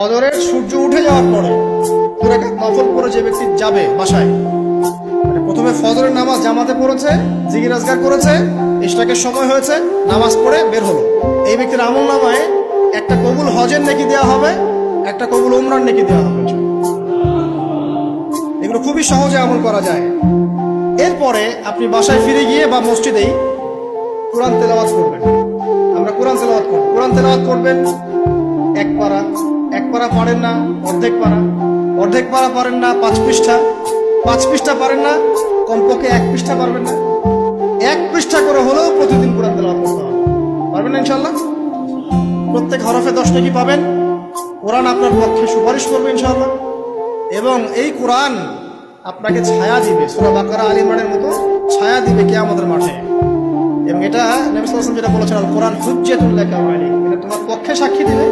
ফজরের সূর্য উঠে যাওয়ার পরে পুরো একটা নফল পরে যে ব্যক্তি যাবে বাসায় মানে প্রথমে ফজরের নামাজ জামাতে পড়েছে জিগির আজগার করেছে ইশরাকের সময় হয়েছে, নামাজ পড়ে বের হলো। এই ব্যক্তির আমল নামায় একটা কবুল হজের নেকি দেওয়া হবে, একটা কবুল উমরান নেকি দেওয়া হবে। এগুলো খুবই সহজে আমল করা যায়। এরপরে আপনি বাসায় ফিরে গিয়ে বা মসজিদেই কোরআন তেলাওয়াত করবেন। আমরা কোরআন তেলাওয়াত করব। কোরআন তেলাওয়াত করবেন এক পারা পারেন না, অর্ধেক পারা। অর্ধেক পারা পারেন না, পাঁচ পৃষ্ঠা। পাঁচ পৃষ্ঠা পারেন না, কমপক্ষে এক পৃষ্ঠা পারবেন না। এক পৃষ্ঠা করে হলেও প্রতিদিন কোরআন তেলাওয়াত করতে হবে। পারবেন না ইনশাল্লাহ প্রত্যেক হরফে দশ নাকি পাবেন। কোরআন আপনার পক্ষে সুপারিশ করবে ইনশাল্লাহ এবং এই কোরআন আপনাকে ছায়া দিবে, সুরা বাকারা আলী ইমরানের মতো ছায়া দিবে কে আমাদের মাঠে। এবং এটা নবী যেটা বলেছেন কোরআন হুজ্জাতুল্লাহ কাওয়ালি এটা তোমার পক্ষে সাক্ষী দিবে।